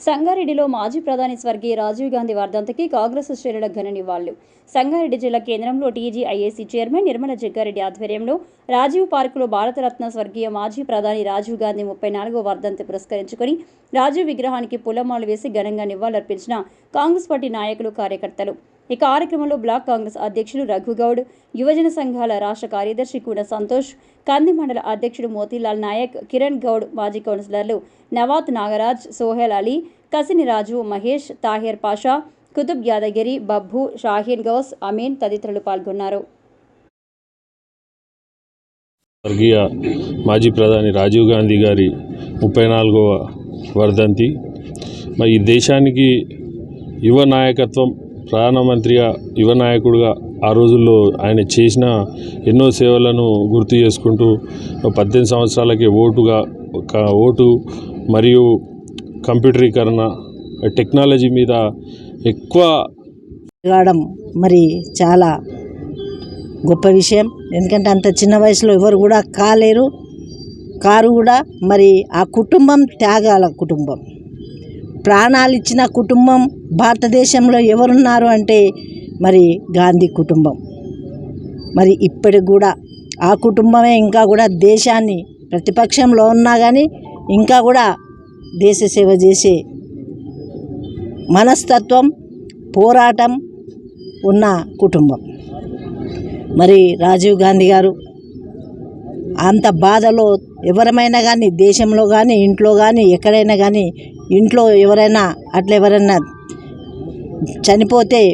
సంగారెడ్డిలో మాజీ ప్రధాని స్వర్గీయ రాజీవ్ గాంధీ వర్ధంతికి కాంగ్రెస్ శ్రేణుల ఘన నివాళులు సంగారెడ్డి జిల్లా కేంద్రంలో టీజీఐఏసీ చైర్మన్ నిర్మల జగ్గారెడ్డి ఆధ్వర్యంలో రాజీవ్ పార్కులో భారతరత్న స్వర్గీయ మాజీ ప్రధాని రాజీవ్ గాంధీ ముప్పై నాలుగో వర్ధంతి పురస్కరించుకొని రాజీవ్ విగ్రహానికి పూలమాలు వేసి ఘనంగా నివాళులర్పించిన కాంగ్రెస్ పార్టీ నాయకులు కార్యకర్తలు. ఈ కార్యక్రమంలో బ్లాక్ కాంగ్రెస్ అధ్యక్షులు రఘుగౌడ్ యువజన సంఘాల రాష్ట్ర కార్యదర్శి కూడా సంతోష్ కంది మండల అధ్యక్షుడు మోతీలాల్ నాయక్ కిరణ్ గౌడ్ మాజీ కౌన్సిలర్లు నవాత్ నాగరాజ్ సోహెల్ అలీ కసిని రాజు మహేష్ తాహిర్ పాషా కుతుబ్ యాదగిరి బబ్బు షాహీన్ గౌస్ అమీన్ తదితరులు పాల్గొన్నారు. స్వర్గీయ మాజీ ప్రధాని రాజీవ్ గాంధీ గారి ముప్పై నాలుగవ వర్ధంతి. మరి ఈ దేశానికి యువ నాయకత్వం ప్రధానమంత్రిగా యువ నాయకుడిగా ఆ రోజుల్లో ఆయన చేసిన ఎన్నో సేవలను గుర్తు చేసుకుంటూ పద్దెనిమిది సంవత్సరాలకి ఓటుగా ఒక ఓటు మరియు కంప్యూటరీకరణ టెక్నాలజీ మీద ఎక్కువ తిరగడం మరి చాలా గొప్ప విషయం. ఎందుకంటే అంత చిన్న వయసులో ఎవరు కూడా కాలేరు కారు కూడా మరి ఆ కుటుంబం త్యాగాల కుటుంబం. ప్రాణాలు ఇచ్చిన కుటుంబం భారతదేశంలో ఎవరున్నారు అంటే మరి గాంధీ కుటుంబం. మరి ఇప్పటికి కూడా ఆ కుటుంబమే ఇంకా కూడా దేశాన్ని ప్రతిపక్షంలో ఉన్నా కానీ ఇంకా కూడా దేశ సేవ చేసే మనస్తత్వం పోరాటం ఉన్న కుటుంబం. మరి రాజీవ్ గాంధీ గారు అంత బాధలో ఎవరమైనా కానీ దేశంలో కానీ ఇంట్లో కానీ ఎక్కడైనా కానీ ఇంట్లో ఎవరైనా అట్లా ఎవరైనా చనిపోతే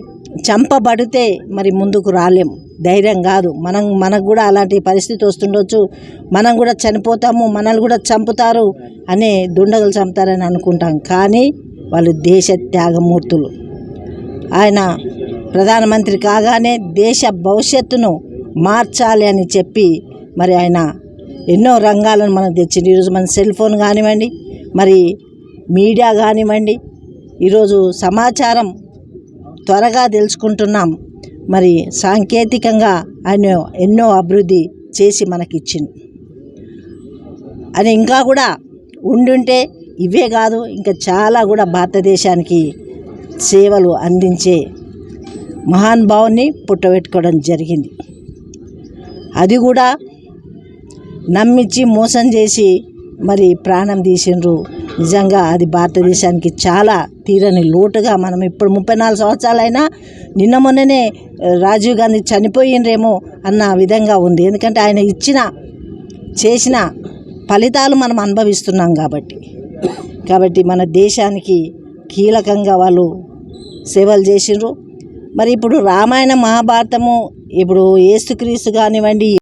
చంపబడితే మరి ముందుకు రాలేం. ధైర్యం కాదు. మనం మనకు కూడా అలాంటి పరిస్థితి వస్తుండొచ్చు. మనం కూడా చనిపోతాము మనల్ని కూడా చంపుతారు అనే దుండగులు చంపుతారని అనుకుంటాం. కానీ వాళ్ళు దేశ త్యాగమూర్తులు. ఆయన ప్రధానమంత్రి కాగానే దేశ భవిష్యత్తును మార్చాలి అని చెప్పి మరి ఆయన ఎన్నో రంగాలను మనకు తెచ్చింది ఈరోజు మన సెల్ ఫోన్ కానివ్వండి మరి మీడియా కానివ్వండి ఈరోజు సమాచారం త్వరగా తెలుసుకుంటున్నాం. మరి సాంకేతికంగా ఆయన ఎన్నో అభివృద్ధి చేసి మనకిచ్చింది అని ఇంకా కూడా ఉండుంటే ఇవే కాదు ఇంకా చాలా కూడా భారతదేశానికి సేవలు అందించే మహానుభావుని పుట్టబెట్టుకోవడం జరిగింది. అది కూడా నమ్మించి మోసం చేసి మరి ప్రాణం తీసిండ్రు. నిజంగా అది భారతదేశానికి చాలా తీరని లోటుగా మనం ఇప్పుడు ముప్పై నాలుగు సంవత్సరాలైనా నిన్న మొన్ననే రాజీవ్ గాంధీ చనిపోయిండ్రేమో అన్న విధంగా ఉంది. ఎందుకంటే ఆయన ఇచ్చిన చేసిన ఫలితాలు మనం అనుభవిస్తున్నాం కాబట్టి. కాబట్టి మన దేశానికి కీలకంగా వాళ్ళు సేవలు చేసిండ్రు. మరి ఇప్పుడు రామాయణ మహాభారతము ఇప్పుడు ఏసుక్రీస్తు కానివ్వండి